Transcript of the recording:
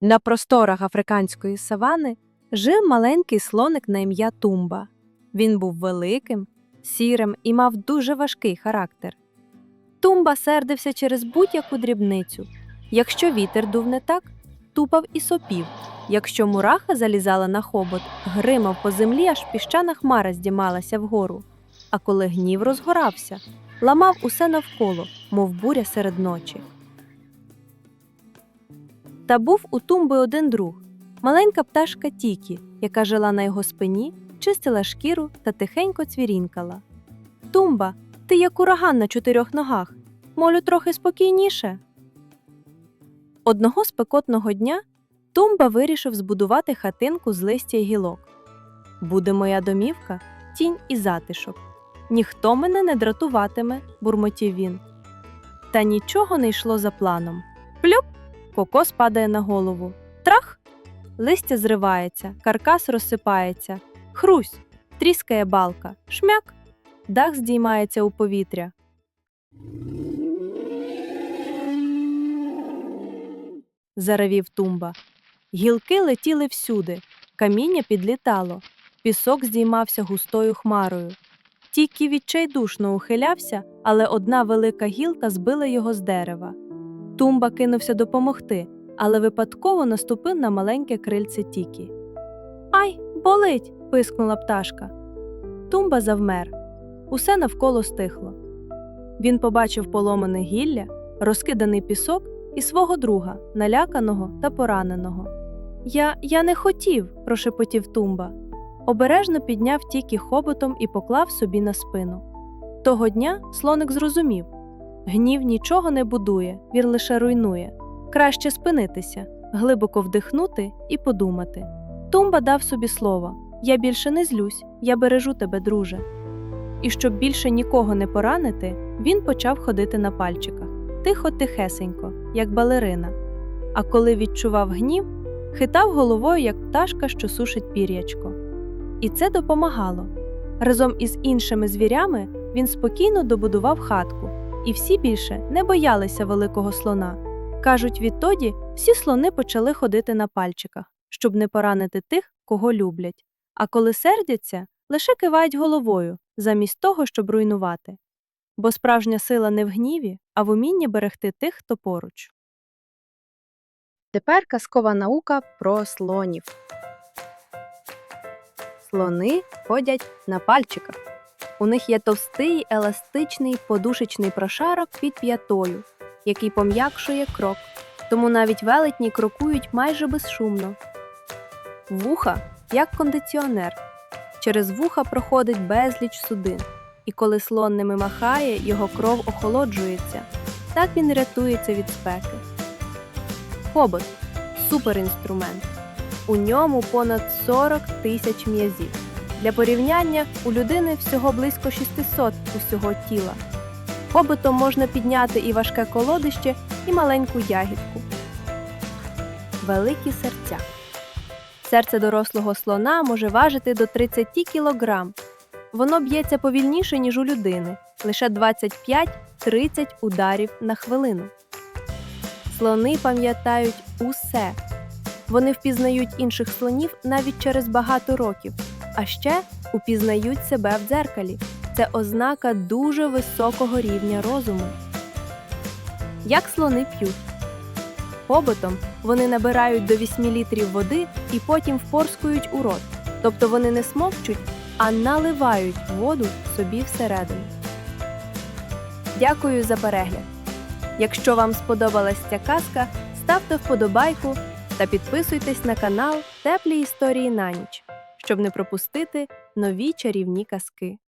На просторах африканської савани жив маленький слоник на ім'я Тумба. Він був великим, сірим і мав дуже важкий характер. Тумба сердився через будь-яку дрібницю. Якщо вітер дув не так, тупав і сопів. Якщо мураха залізала на хобот, гримав по землі, аж піщана хмара здіймалася вгору. А коли гнів розгорався, ламав усе навколо, мов буря серед ночі. Та був у тумби один друг маленька пташка Тікі, яка жила на його спині, чистила шкіру та тихенько цвірінкала. Тумба, ти як ураган на чотирьох ногах. Молю трохи спокійніше. Одного спекотного дня Тумба вирішив збудувати хатинку з листя й гілок. Буде моя домівка, тінь і затишок. Ніхто мене не дратуватиме, бурмотів він. Та нічого не йшло за планом. Плюп! Кокос падає на голову. Трах! Листя зривається, каркас розсипається. Хрусь! Тріскає балка. Шмяк! Дах здіймається у повітря. Заревів тумба. Гілки летіли всюди, каміння підлітало, пісок здіймався густою хмарою. Тільки відчайдушно ухилявся, але одна велика гілка збила його з дерева. Тумба кинувся допомогти, але випадково наступив на маленьке крильце Тікі. Ай, болить! пискнула пташка. Тумба завмер. Усе навколо стихло. Він побачив поломане гілля, розкиданий пісок і свого друга, наляканого та пораненого. Я, я не хотів, прошепотів Тумба. Обережно підняв тікі хоботом і поклав собі на спину. Того дня слоник зрозумів гнів нічого не будує, він лише руйнує. Краще спинитися, глибоко вдихнути і подумати. Тумба дав собі слово Я більше не злюсь, я бережу тебе, друже. І щоб більше нікого не поранити, він почав ходити на пальчиках, тихо тихесенько, як балерина. А коли відчував гнів, хитав головою, як пташка, що сушить пір'ячко. І це допомагало. Разом із іншими звірями він спокійно добудував хатку, і всі більше не боялися великого слона. Кажуть, відтоді всі слони почали ходити на пальчиках, щоб не поранити тих, кого люблять. А коли сердяться, лише кивають головою, замість того, щоб руйнувати. Бо справжня сила не в гніві, а в умінні берегти тих, хто поруч. Тепер казкова наука про слонів. Слони ходять на пальчиках. У них є товстий, еластичний подушечний прошарок під п'ятою, який пом'якшує крок, тому навіть велетні крокують майже безшумно. Вуха як кондиціонер. Через вуха проходить безліч судин, і коли слон ними махає, його кров охолоджується. Так він рятується від спеки. Хобот суперінструмент. У ньому понад 40 тисяч м'язів. Для порівняння у людини всього близько 600 усього тіла. Хоботом можна підняти і важке колодище, і маленьку ягідку. Великі серця. Серце дорослого слона може важити до 30 кг. Воно б'ється повільніше, ніж у людини, лише 25-30 ударів на хвилину. Слони пам'ятають усе. Вони впізнають інших слонів навіть через багато років, а ще упізнають себе в дзеркалі. Це ознака дуже високого рівня розуму. Як слони п'ють. Хоботом вони набирають до 8 літрів води і потім впорскують у рот. Тобто вони не смокчуть, а наливають воду собі всередину. Дякую за перегляд! Якщо вам сподобалась ця казка, ставте вподобайку та підписуйтесь на канал Теплі історії на ніч, щоб не пропустити нові чарівні казки.